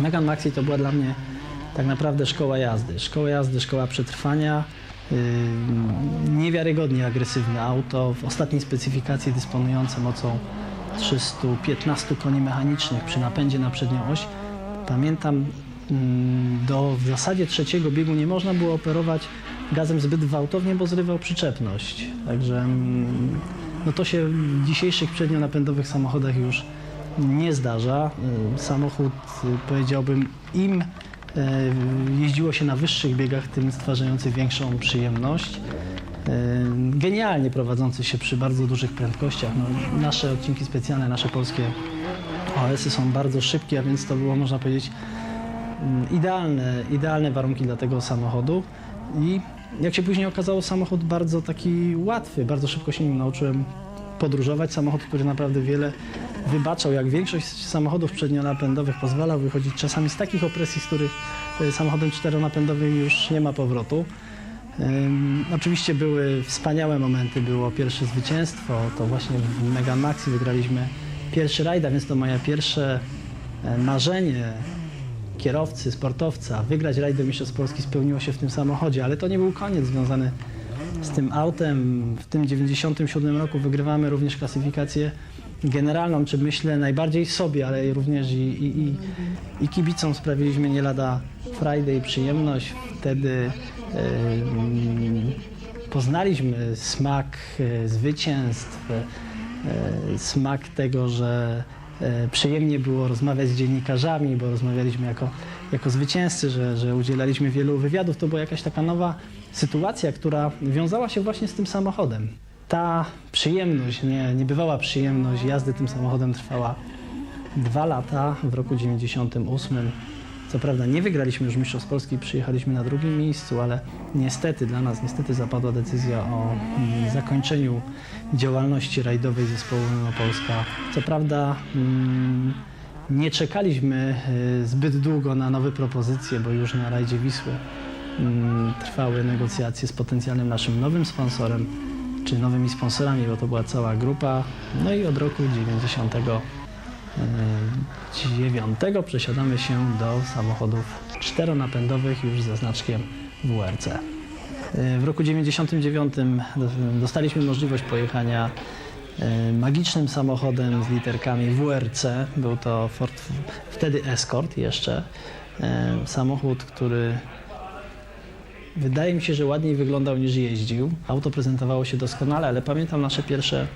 Megan Maxi to była dla mnie tak naprawdę szkoła jazdy. Szkoła jazdy, szkoła przetrwania. Niewiarygodnie agresywne auto, w ostatniej specyfikacji dysponujące mocą 315 koni mechanicznych przy napędzie na przednią oś. Pamiętam, do w zasadzie trzeciego biegu nie można było operować gazem zbyt gwałtownie, bo zrywał przyczepność. Także no to się w dzisiejszych przednionapędowych samochodach już nie zdarza. Y, Samochód, y, powiedziałbym, im y, jeździło się na wyższych biegach, tym stwarzający większą przyjemność. Genialnie prowadzący się przy bardzo dużych prędkościach. No, nasze odcinki specjalne, nasze polskie OS-y są bardzo szybkie, a więc to było, można powiedzieć, mm, idealne, idealne warunki dla tego samochodu. I jak się później okazało, samochód bardzo taki łatwy, bardzo szybko się nim nauczyłem podróżować. Samochód, który naprawdę wiele wybaczał, jak większość samochodów przednionapędowych pozwalał wychodzić czasami z takich opresji, z których e, samochodem czteronapędowym już nie ma powrotu. Ym, oczywiście były wspaniałe momenty, było pierwsze zwycięstwo, to właśnie w Mega Maxi wygraliśmy pierwszy rajd, a więc to moje pierwsze e, marzenie kierowcy, sportowca, wygrać rajd do Mistrzostw Polski spełniło się w tym samochodzie, ale to nie był koniec związany z tym autem. W tym 97 roku wygrywamy również klasyfikację generalną, czy myślę najbardziej sobie, ale również i, i, i, i kibicom sprawiliśmy nie lada i przyjemność. Wtedy em, poznaliśmy smak e, zwycięstw, e, smak tego, że e, przyjemnie było rozmawiać z dziennikarzami, bo rozmawialiśmy jako, jako zwycięzcy, że, że udzielaliśmy wielu wywiadów. To była jakaś taka nowa sytuacja, która wiązała się właśnie z tym samochodem. Ta przyjemność, nie, niebywała przyjemność jazdy tym samochodem trwała dwa lata w roku 98. Co prawda nie wygraliśmy już Mistrzostw Polski, przyjechaliśmy na drugim miejscu, ale niestety dla nas niestety zapadła decyzja o mm, zakończeniu działalności rajdowej zespołu Polska. Co prawda mm, nie czekaliśmy y, zbyt długo na nowe propozycje, bo już na rajdzie Wisły mm, trwały negocjacje z potencjalnym naszym nowym sponsorem, czy nowymi sponsorami, bo to była cała grupa. No i od roku 90 9 przesiadamy się do samochodów czteronapędowych już ze znaczkiem WRC. W roku 99 dostaliśmy możliwość pojechania e, magicznym samochodem z literkami WRC. Był to Ford, wtedy Escort jeszcze. E, Samochód, który wydaje mi się, że ładniej wyglądał niż jeździł. Auto prezentowało się doskonale, ale pamiętam nasze pierwsze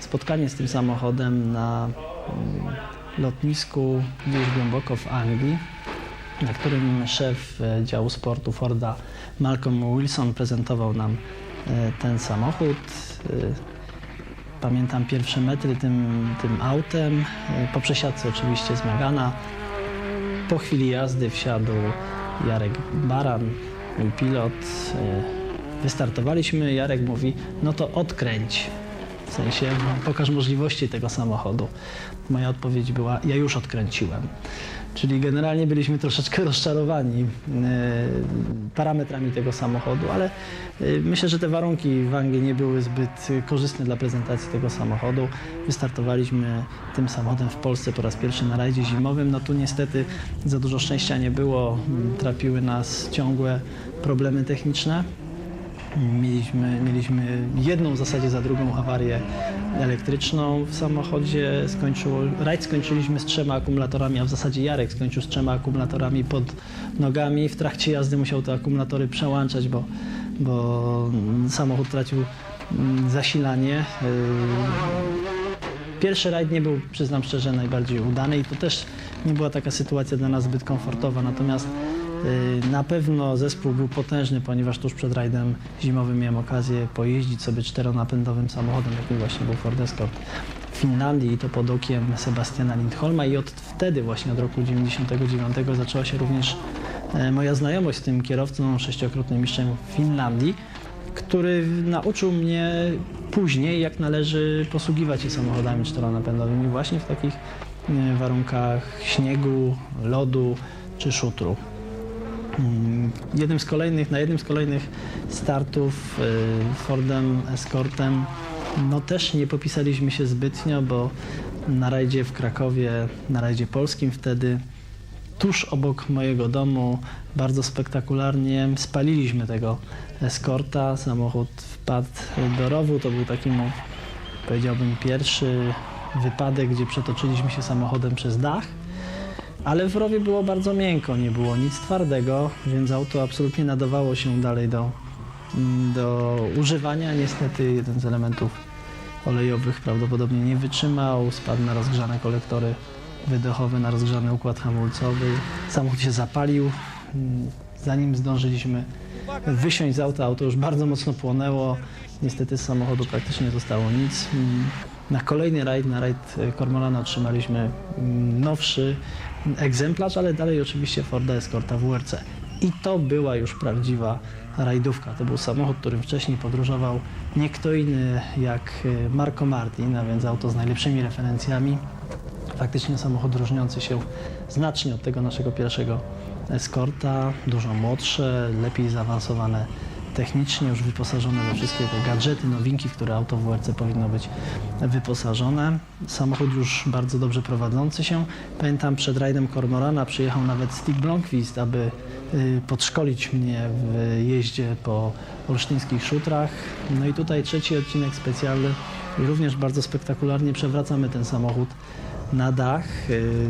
spotkanie z tym samochodem na mm, lotnisku gdzieś głęboko w Anglii, na którym szef e, działu sportu Forda Malcolm Wilson prezentował nam e, ten samochód. Pamiętam pierwsze metry tym, tym autem, po przesiadce oczywiście z Megana. Po chwili jazdy wsiadł Jarek Baran, mój pilot. E, Wystartowaliśmy, Jarek mówi, no to odkręć. W sensie, no, pokaż możliwości tego samochodu. Moja odpowiedź była, ja już odkręciłem. Czyli generalnie byliśmy troszeczkę rozczarowani e, parametrami tego samochodu, ale e, myślę, że te warunki w Anglii nie były zbyt korzystne dla prezentacji tego samochodu. Wystartowaliśmy tym samochodem w Polsce po raz pierwszy na rajdzie zimowym. No tu niestety za dużo szczęścia nie było. M, Trapiły nas ciągłe problemy techniczne. Mieliśmy, mieliśmy jedną w zasadzie za drugą awarię elektryczną w samochodzie. Skończyło, rajd skończyliśmy z trzema akumulatorami, a w zasadzie Jarek skończył z trzema akumulatorami pod nogami. W trakcie jazdy musiał te akumulatory przełączać, bo, bo samochód tracił mm, zasilanie. Yy, Pierwszy rajd nie był, przyznam szczerze, najbardziej udany i to też nie była taka sytuacja dla nas zbyt komfortowa. Natomiast y, na pewno zespół był potężny, ponieważ tuż przed rajdem zimowym miałem okazję pojeździć sobie czteronapędowym samochodem, jakim właśnie był Ford Escort w Finlandii i to pod okiem Sebastiana Lindholma i od wtedy właśnie od roku 99 zaczęła się również e, moja znajomość z tym kierowcą, sześciokrotnym mistrzem Finlandii który nauczył mnie później, jak należy posługiwać się samochodami czteronapędowymi właśnie w takich e, warunkach śniegu, lodu czy szutru. Mm, Jednym z kolejnych, na jednym z kolejnych startów e, Fordem Escortem no też nie popisaliśmy się zbytnio, bo na rajdzie w Krakowie, na rajdzie polskim wtedy tuż obok mojego domu, bardzo spektakularnie spaliliśmy tego eskorta. Samochód wpadł do rowu. To był taki, powiedziałbym, pierwszy wypadek, gdzie przetoczyliśmy się samochodem przez dach. Ale w rowie było bardzo miękko, nie było nic twardego, więc auto absolutnie nadawało się dalej do, mm, do używania. Niestety jeden z elementów olejowych prawdopodobnie nie wytrzymał, spadł na rozgrzane kolektory wydechowe, na rozgrzany układ hamulcowy. Samochód się zapalił. Mm, Zanim zdążyliśmy wysiąść z auta, auto już bardzo mocno płonęło. Niestety z samochodu praktycznie nie zostało nic. Mm, Na kolejny rajd, na rajd Cormorana otrzymaliśmy nowszy egzemplarz, ale dalej oczywiście Forda Escorta WRC. I to była już prawdziwa rajdówka. To był samochód, którym wcześniej podróżował nie kto inny jak e, Marco Martin, a więc auto z najlepszymi referencjami. Faktycznie samochód różniący się znacznie od tego naszego pierwszego Escorta, dużo młodsze, lepiej zaawansowane technicznie, już wyposażone we wszystkie te gadżety, nowinki, w które auto WRC powinno być wyposażone. Samochód już bardzo dobrze prowadzący się. Pamiętam przed rajdem Cormorana przyjechał nawet Stig Blomqvist, aby y, podszkolić mnie w jeździe po olsztyńskich szutrach. No i tutaj trzeci odcinek specjalny i również bardzo spektakularnie przewracamy ten samochód na dach. Y,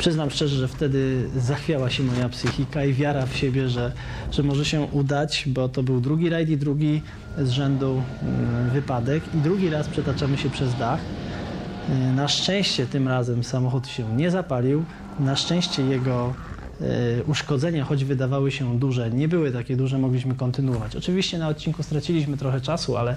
Przyznam szczerze, że wtedy zachwiała się moja psychika i wiara w siebie, że, że może się udać, bo to był drugi rajd i drugi z rzędu y, wypadek i drugi raz przetaczamy się przez dach. Y, Na szczęście tym razem samochód się nie zapalił. Na szczęście jego y, uszkodzenia, choć wydawały się duże, nie były takie duże, mogliśmy kontynuować. Oczywiście na odcinku straciliśmy trochę czasu, ale,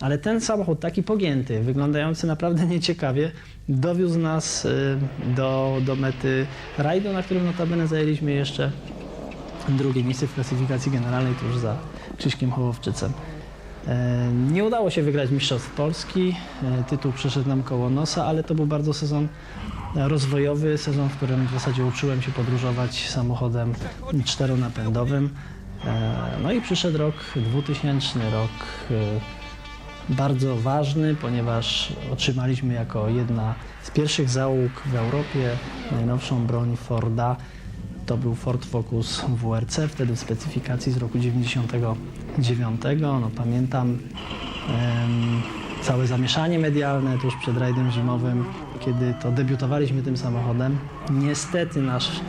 ale ten samochód taki pogięty, wyglądający naprawdę nieciekawie, dowiózł nas y, do, do mety rajdu, na którym notabene zajęliśmy jeszcze drugie miejsce w klasyfikacji generalnej tuż za Krzyśkiem Hołowczycem. E, Nie udało się wygrać Mistrzostw Polski, e, tytuł przeszedł nam koło nosa, ale to był bardzo sezon rozwojowy, sezon, w którym w zasadzie uczyłem się podróżować samochodem czteronapędowym. E, No i przyszedł rok 2000, rok bardzo ważny, ponieważ otrzymaliśmy jako jedna z pierwszych załóg w Europie najnowszą broń Forda. To był Ford Focus WRC, wtedy w specyfikacji z roku 99. No, pamiętam całe zamieszanie medialne tuż przed rajdem zimowym, kiedy to debiutowaliśmy tym samochodem. Niestety nasz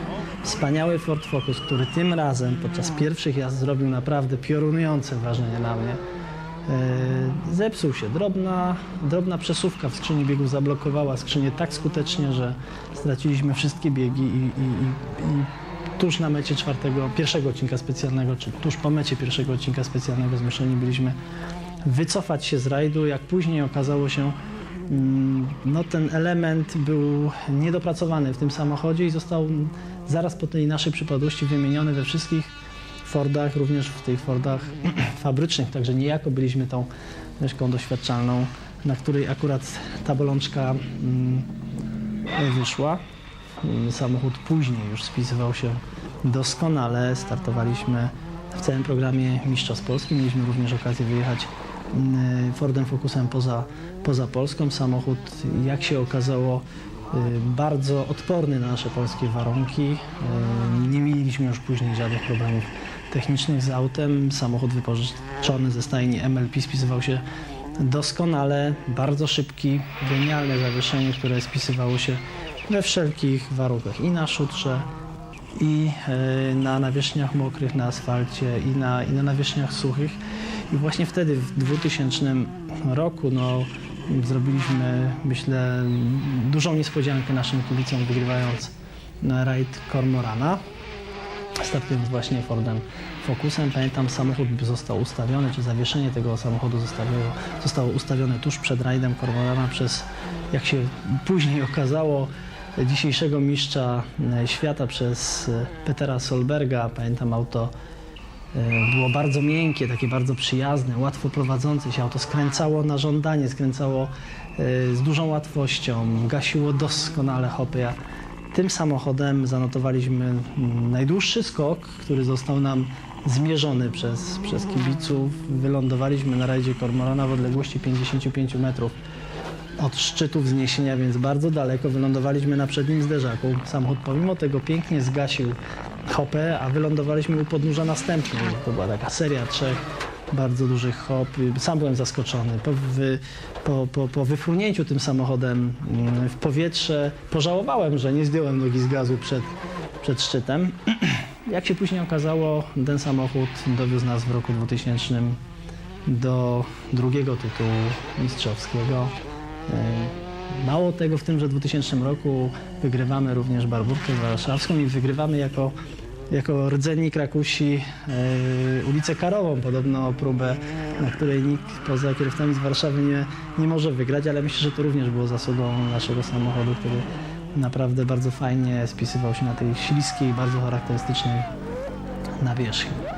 wspaniały Ford Focus, który tym razem podczas pierwszych jazd zrobił naprawdę piorunujące wrażenie na mnie, Zepsuł się. Drobna, drobna przesuwka w skrzyni biegów zablokowała skrzynię tak skutecznie, że straciliśmy wszystkie biegi i, i, i, i tuż na mecie czwartego, pierwszego odcinka specjalnego, czy tuż po mecie pierwszego odcinka specjalnego zmuszeni byliśmy wycofać się z rajdu. Jak później okazało się, mm, no ten element był niedopracowany w tym samochodzie i został zaraz po tej naszej przypadłości wymieniony we wszystkich Fordach, również w tych Fordach fabrycznych, także niejako byliśmy tą myszką doświadczalną, na której akurat ta bolączka mm, wyszła. Mm, Samochód później już spisywał się doskonale. Startowaliśmy w całym programie Mistrzostw Polski. Mieliśmy również okazję wyjechać mm, Fordem Focusem poza, poza Polską. Samochód, jak się okazało, y, bardzo odporny na nasze polskie warunki. Y, Nie mieliśmy już później żadnych problemów technicznych z autem. Samochód wypożyczony ze stajni MLP spisywał się doskonale, bardzo szybki, genialne zawieszenie, które spisywało się we wszelkich warunkach i na szutrze, i e, na nawierzchniach mokrych, na asfalcie, i na, i na nawierzchniach suchych. I właśnie wtedy, w 2000 roku, no, zrobiliśmy, myślę, dużą niespodziankę naszym kibicom, wygrywając rajd Cormorana startując właśnie Fordem Focusem. Pamiętam, samochód został ustawiony, czy zawieszenie tego samochodu zostało, ustawione tuż przed rajdem Cormorana przez, jak się później okazało, dzisiejszego mistrza e, świata przez e, Petera Solberga. Pamiętam, auto e, było bardzo miękkie, takie bardzo przyjazne, łatwo prowadzące się. Auto skręcało na żądanie, skręcało z dużą łatwością, gasiło doskonale hopy. Tym samochodem zanotowaliśmy mm, najdłuższy skok, który został nam zmierzony przez, przez kibiców. Wylądowaliśmy na rajdzie Kormorana w odległości 55 metrów od szczytu wzniesienia, więc bardzo daleko. Wylądowaliśmy na przednim zderzaku. Samochód pomimo tego pięknie zgasił hopę, a wylądowaliśmy u podnóża następnej. To była taka seria trzech bardzo dużych hop. Sam byłem zaskoczony. Po, wy, po, po, po wyfrunięciu tym samochodem mm, w powietrze pożałowałem, że nie zdjąłem nogi z gazu przed, przed szczytem. Jak się później okazało, ten samochód dowiózł nas w roku 2000 do drugiego tytułu mistrzowskiego. E, Mało tego, w tymże 2000 roku wygrywamy również Barburkę Warszawską i wygrywamy jako, jako rdzenni Krakusi e, ulicę Karową, podobno próbę, na której nikt poza kierowcami z Warszawy nie, nie może wygrać, ale myślę, że to również było zasługą naszego samochodu, który naprawdę bardzo fajnie spisywał się na tej śliskiej, bardzo charakterystycznej nawierzchni.